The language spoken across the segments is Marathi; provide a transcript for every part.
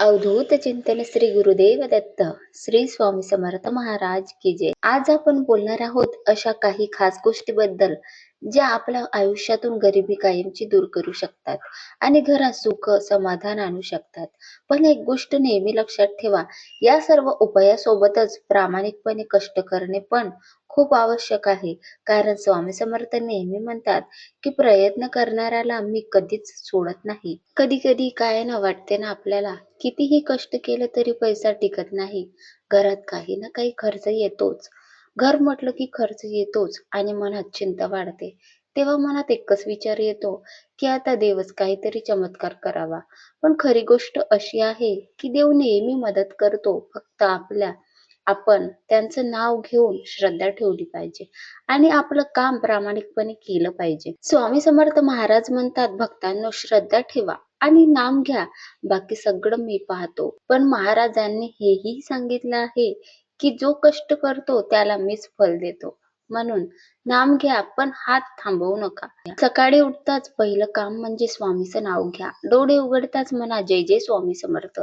अवधूत चिंतन श्री गुरुदेव दत्त श्री स्वामी समर्थ महाराज की जय. आज आपण बोलणार आहोत अशा काही खास गोष्टीबद्दल ज्या आपल्या आयुष्यातून गरिबी कायमची दूर करू शकतात आणि घरात सुख समाधान आणू शकतात. पण एक गोष्ट नेहमी लक्षात ठेवा या सर्व उपायासोबतच प्रामाणिकपणे कष्ट करणे पण खूप आवश्यक आहे. कारण स्वामी समर्थ नेहमी म्हणतात की प्रयत्न करणाऱ्याला मी कधीच सोडत नाही. कधी कधी काय ना वाटते ना आपल्याला कितीही कष्ट केलं तरी पैसा टिकत नाही. घरात काही ना काही खर्च येतोच. घर म्हटलं की खर्च येतोच आणि मनात चिंता वाढते. तेव्हा मनात एकच विचार येतो की आता देवच काहीतरी चमत्कार करावा. पण खरी गोष्ट अशी आहे की देव नेहमी मदत करतो. फक्त आपल्या आपण त्यांचं नाव घेऊन श्रद्धा ठेवली पाहिजे आणि आपलं काम प्रामाणिकपणे केलं पाहिजे. स्वामी समर्थ महाराज म्हणतात भक्तांनो श्रद्धा ठेवा. आणि नाम घ्या. बाकी सगळं मी पाहतो. पण महाराजांनी हेही सांगितलं आहे की जो कष्ट करतो त्याला मीच फल देतो. म्हणून नाम घ्या पण हात थांबवू नका. सकाळी उठताच पहिलं काम म्हणजे स्वामीचं नाव घ्या. डोळे उघडताच म्हणा जय जय स्वामी समर्थ.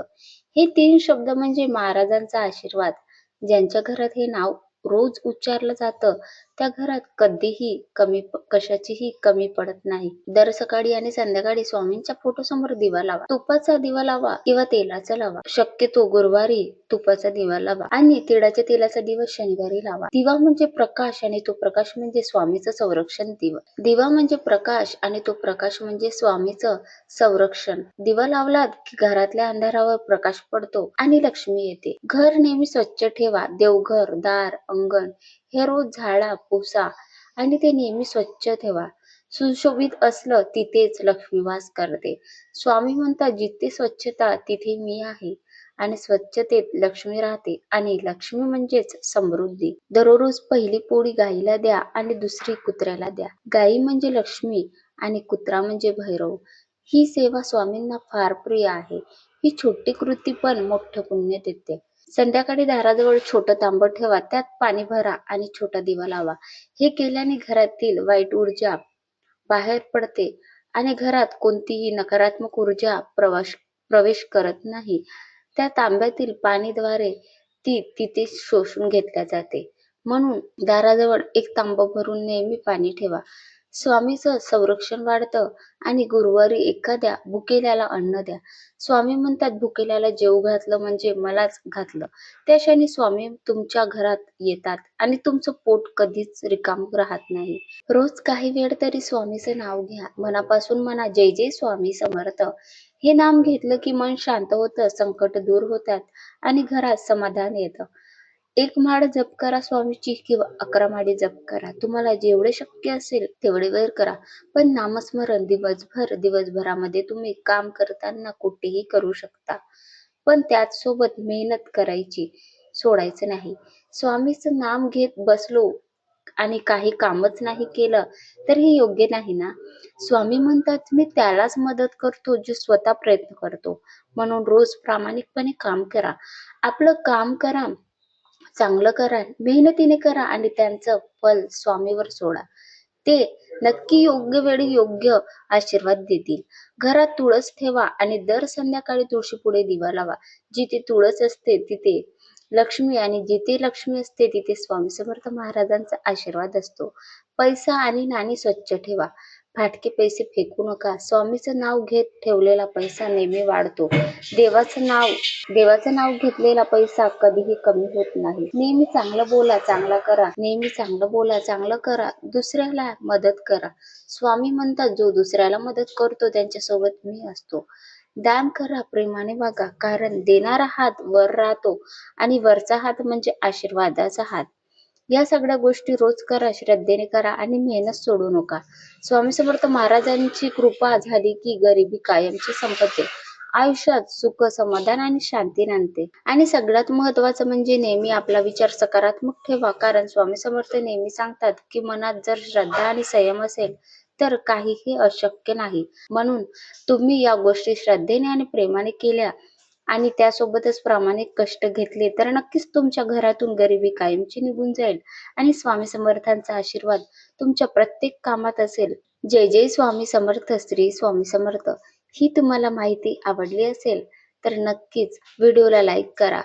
हे तीन शब्द म्हणजे महाराजांचा आशीर्वाद. ज्यांच्या घरात हे नाव रोज उच्चारलं जातं त्या घरात कधीही कमी कशाचीही कमी पडत नाही. दर सकाळी आणि संध्याकाळी स्वामींच्या फोटो समोर दिवा लावा. तुपाचा दिवा लावा किंवा तेलाचा लावा. शक्यतो गुरुवारी तुपाचा दिवा लावा आणि तिळाच्या तेलाचा दिवा शनिवारी लावा. दिवा म्हणजे प्रकाश आणि तो प्रकाश म्हणजे स्वामीचं संरक्षण दिवा दिवा म्हणजे प्रकाश आणि तो प्रकाश म्हणजे स्वामीचं संरक्षण. दिवा लावलात की घरातल्या अंधारावर प्रकाश पडतो आणि लक्ष्मी येते. घर नेहमी स्वच्छ ठेवा. देवघर दार अंगण हे रोज झाडा पुसा आणि ते नेहमी स्वच्छ ठेवा. सुशोभित असलं तिथेच लक्ष्मीवास करते. स्वामी म्हणतात जिथे स्वच्छता तिथे मी आहे. आणि स्वच्छतेत लक्ष्मी राहते. आणि लक्ष्मी म्हणजेच समृद्धी. दररोज पहिली पोळी गाईला द्या आणि दुसरी कुत्र्याला द्या. गाई म्हणजे लक्ष्मी आणि कुत्रा म्हणजे भैरव. ही सेवा स्वामींना फार प्रिय आहे. ही छोटी कृती पण मोठं पुण्य देते. संध्याकाळी दाराजवळ छोटं तांब ठेवा त्यात पाणी भरा आणि छोटा दिवा लावा. हे केल्याने घरातील वाईट ऊर्जा बाहेर पडते आणि घरात कोणतीही नकारात्मक ऊर्जा प्रवास प्रवेश करत नाही. त्या तांब्यातील पाणीद्वारे ती तिथे शोषून घेतल्या जाते. म्हणून दाराजवळ एक तांब भरून नेहमी पाणी ठेवा. स्वामीचं संरक्षण वाढतं आणि गुरुवारी एखाद्या भुकेल्याला अन्न द्या. स्वामी म्हणतात भुकेल्याला जेव घातलं म्हणजे मलाच घातलं. त्या क्षणी स्वामी तुमच्या घरात येतात आणि तुमचं पोट कधीच रिकाम राहत नाही. रोज काही वेळ तरी स्वामीचं नाव घ्या. मनापासून म्हणा जय जय स्वामी समर्थ. हे नाम घेतलं की मन शांत होतं संकट दूर होतात आणि घरात समाधान येतं. एक माळ जप करा स्वामीची किंवा अकरा माळी जप करा. तुम्हाला जेवढे शक्य असेल तेवढे वेळ करा. पण नामस्मरण दिवसभर दिवसभरामध्ये तुम्ही काम करताना कुठेही करू शकता. पण त्याचसोबत मेहनत करायची सोडायचं नाही. स्वामीचं नाम घेत बसलो आणि काही कामच नाही केलं तर हे योग्य नाही ना? स्वामी म्हणतात मी त्यालाच मदत करतो जो स्वतः प्रयत्न करतो. म्हणून रोज प्रामाणिकपणे काम करा. आपलं काम करा चांगलं करा मेहनतीने करा आणि त्यांचं फल स्वामीवर सोडा. ते नक्की योग्य वेळी योग्य आशीर्वाद देतील. घरात तुळस ठेवा आणि दर संध्याकाळी तुळशी पुढे दिवा लावा. जिथे तुळस असते तिथे लक्ष्मी आणि जिथे लक्ष्मी असते तिथे स्वामी समर्थ महाराजांचा आशीर्वाद असतो. पैसा आणि नाणी स्वच्छ ठेवा. फाटके पैसे फेकू नका. स्वामीचं नाव घेत ठेवलेला पैसा नेहमी वाढतो. देवाचं नाव देवाचं नाव घेतलेला पैसा कधीही कमी होत नाही. नेहमी चांगलं बोला चांगला करा. नेहमी चांगलं बोला चांगलं करा. दुसऱ्याला मदत करा. स्वामी म्हणतात जो दुसऱ्याला मदत करतो त्यांच्यासोबत मी असतो. दान करा प्रेमाने वागा. कारण देणारा हात वर राहतो आणि वरचा हात म्हणजे आशीर्वादाचा हात. या सगळ्या गोष्टी रोज करा श्रद्धेने करा आणि मेहनत सोडू नका. स्वामी समर्थ महाराजांची कृपा झाली की गरिबी कायमची संपत्ती. आयुष्यात सुख समाधान आणि शांती नांदते. आणि सगळ्यात महत्वाचं म्हणजे नेहमी आपला विचार सकारात्मक ठेवा. कारण स्वामी समर्थ नेहमी सांगतात की मनात जर श्रद्धा आणि संयम असेल तर काहीही अशक्य नाही. म्हणून तुम्ही या गोष्टी श्रद्धेने आणि प्रेमाने केल्या आणि त्यासोबतच प्रामाणिक कष्ट घेतले तर नक्कीच तुमच्या घरातून गरिबी कायमची निघून जाईल. आणि स्वामी समर्थांचा आशीर्वाद तुमच्या प्रत्येक कामात असेल. जय जय स्वामी समर्थ श्री स्वामी समर्थ. ही तुम्हाला माहिती आवडली असेल तर नक्कीच व्हिडिओला लाईक करा.